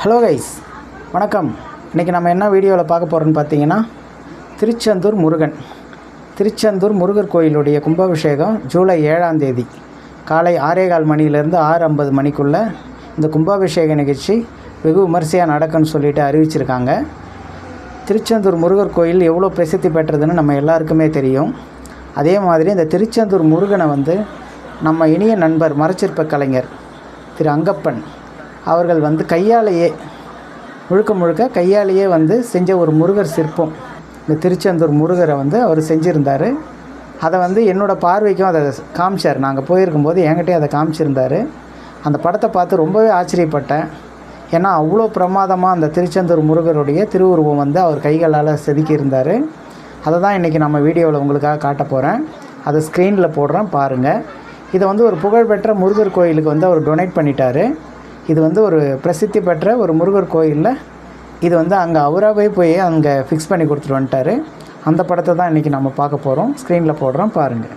Hello guys வணக்கம். இன்றைக்கி நம்ம என்ன வீடியோவில் பார்க்க போகிறோன்னு பார்த்தீங்கன்னா திருச்செந்தூர் முருகன். திருச்செந்தூர் முருகர் கோயிலுடைய கும்பாபிஷேகம் ஜூலை ஏழாம் தேதி. காலை ஆறே கால் மணியிலேருந்து ஆறு ஐம்பது மணிக்குள்ளே இந்த கும்பாபிஷேக நிகழ்ச்சி வெகு விமரிசையாக நடக்குன்னு சொல்லிட்டு அறிவிச்சிருக்காங்க. திருச்செந்தூர் முருகர் கோயில் எவ்வளோ பிரசித்தி பெற்றதுன்னு நம்ம எல்லாருக்குமே தெரியும். அதே மாதிரி இந்த திருச்செந்தூர் முருகனை வந்து நம்ம இனிய நண்பர் மரச்சிற்ப கலைஞர் திரு அங்கப்பன் அவர்கள் வந்து கையாலேயே முழுக்க முழுக்க கையாலேயே வந்து செஞ்ச ஒரு முருகர் சிற்பம். இந்த திருச்செந்தூர் முருகரை வந்து அவர் செஞ்சுருந்தார். அதை வந்து என்னோடய பார்வைக்கும் அதை காமிச்சார். நாங்கள் போயிருக்கும்போது என்கிட்டே அதை காமிச்சிருந்தார். அந்த படத்தை பார்த்து ரொம்பவே ஆச்சரியப்பட்டேன். ஏன்னா அவ்வளோ பிரமாதமாக அந்த திருச்செந்தூர் முருகருடைய திருவுருவம் வந்து அவர் கைகளால் செதுக்கியிருந்தார். அதை தான் இன்றைக்கி நம்ம வீடியோவில் உங்களுக்காக காட்ட போகிறேன் அதை ஸ்க்ரீனில் போடுறேன் பாருங்கள் இதை வந்து ஒரு புகழ்பெற்ற முருகர் கோயிலுக்கு வந்து அவர் டொனேட் பண்ணிட்டார். இது வந்து ஒரு பிரசித்தி பெற்ற ஒரு முருகர் கோயிலில். இது வந்து அங்கே அவராகவே போய் அங்கே ஃபிக்ஸ் பண்ணி கொடுத்துட்டு வந்துட்டாரு. அந்த படத்தை தான் இன்றைக்கி நம்ம பார்க்க போகிறோம் ஸ்க்ரீனில் போடுறோம். பாருங்கள்